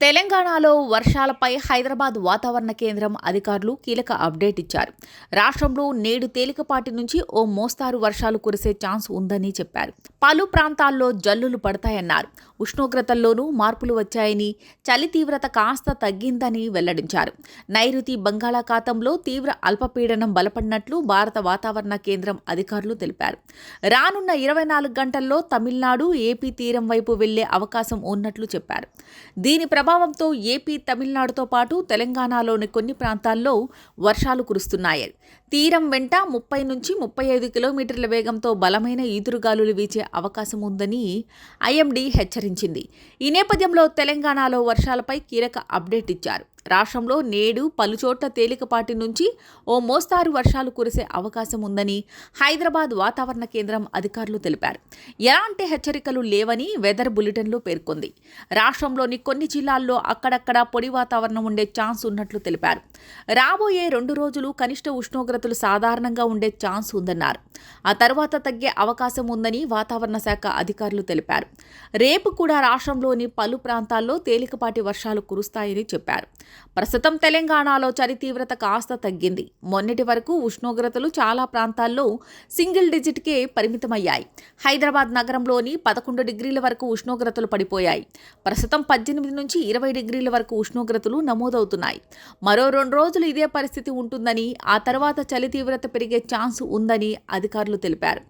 తెలంగాణలో వర్షాలపై హైదరాబాద్ వాతావరణ కేంద్రం అధికారులు కీలక అప్డేట్ ఇచ్చారు. రాష్ట్రంలో నేడు తేలికపాటి నుంచి ఓ మోస్తారు వర్షాలు కురిసే ఛాన్స్ ఉందని చెప్పారు. పలు ప్రాంతాల్లో జల్లులు పడతాయన్నారు. ఉష్ణోగ్రతల్లోనూ మార్పులు వచ్చాయని చలి తీవ్రత కాస్త తగ్గిందని వెల్లడించారు. నైరుతి బంగాళాఖాతంలో తీవ్ర అల్పపీడనం బలపడినట్లు భారత వాతావరణ కేంద్రం అధికారులు తెలిపారు. రానున్న ఇరవై నాలుగు గంటల్లో తమిళనాడు ఏపీ తీరం వైపు వెళ్ళే అవకాశం ఉన్నట్లు చెప్పారు. దీని ప్రభావంతో ఏపీ తమిళనాడుతో పాటు తెలంగాణలోని కొన్ని ప్రాంతాల్లో వర్షాలు కురుస్తున్నాయి. తీరం వెంట ముప్పై నుంచి ముప్పై ఐదు కిలోమీటర్ల వేగంతో బలమైన ఈదురుగాలులు వీచే అవకాశం ఉందని ఐఎండీ హెచ్చరించింది. ఈ నేపథ్యంలో తెలంగాణలో వర్షాలపై కీలక అప్డేట్ ఇచ్చారు. రాష్ట్రంలో నేడు పలుచోట్ల తేలికపాటి నుంచి ఓ మోస్తారు వర్షాలు కురిసే అవకాశం ఉందని హైదరాబాద్ వాతావరణ కేంద్రం అధికారులు తెలిపారు. ఎలాంటి హెచ్చరికలు లేవని వెదర్ బులెటిన్లో పేర్కొంది. రాష్ట్రంలోని కొన్ని జిల్లాల్లో అక్కడక్కడ పొడి వాతావరణం ఉండే ఛాన్స్ ఉన్నట్లు తెలిపారు. రాబోయే రెండు రోజులు కనిష్ట ఉష్ణోగ్రతలు సాధారణంగా ఉండే ఛాన్స్ ఉందన్నారు. ఆ తర్వాత తగ్గే అవకాశం ఉందని వాతావరణ శాఖ అధికారులు తెలిపారు. రేపు కూడా రాష్ట్రంలోని పలు ప్రాంతాల్లో తేలికపాటి వర్షాలు కురుస్తాయని చెప్పారు. ప్రస్తుతం తెలంగాణలో చలి తీవ్రత కాస్త తగ్గింది. మొన్నటి వరకు ఉష్ణోగ్రతలు చాలా ప్రాంతాల్లో సింగిల్ డిజిట్కే పరిమితమయ్యాయి. హైదరాబాద్ నగరంలోని పదకొండు డిగ్రీల వరకు ఉష్ణోగ్రతలు పడిపోయాయి. ప్రస్తుతం పద్దెనిమిది నుంచి ఇరవై డిగ్రీల వరకు ఉష్ణోగ్రతలు నమోదవుతున్నాయి. మరో రెండు రోజులు ఇదే పరిస్థితి ఉంటుందని ఆ తర్వాత చలి తీవ్రత పెరిగే ఛాన్స్ ఉందని అధికారులు తెలిపారు.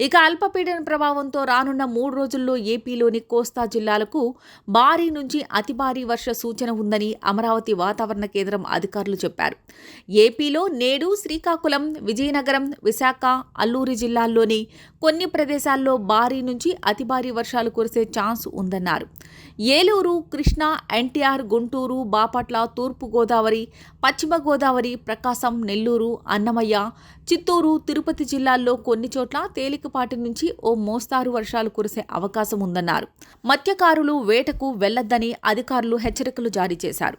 ఇక అల్పపీడన ప్రభావంతో రానున్న మూడు రోజుల్లో ఏపీలోని కోస్తా జిల్లాలకు భారీ నుంచి అతి భారీ వర్ష సూచన ఉందని అమరావతి వాతావరణ కేంద్రం అధికారులు చెప్పారు. ఏపీలో నేడు శ్రీకాకుళం విజయనగరం విశాఖ అల్లూరి జిల్లాల్లోని కొన్ని ప్రదేశాల్లో భారీ నుంచి అతి భారీ వర్షాలు కురిసే ఛాన్స్ ఉందన్నారు. ఏలూరు కృష్ణా ఎన్టీఆర్ గుంటూరు బాపట్ల తూర్పు గోదావరి పశ్చిమ గోదావరి ప్రకాశం నెల్లూరు అన్నమయ్య చిత్తూరు తిరుపతి జిల్లాల్లో కొన్ని చోట్ల తేలికపాటి నుంచి ఓ మోస్తారు వర్షాలు కురిసే అవకాశం ఉందన్నారు. మత్స్యకారులు వేటకు వెళ్ళొద్దని అధికారులు హెచ్చరికలు జారీ చేశారు.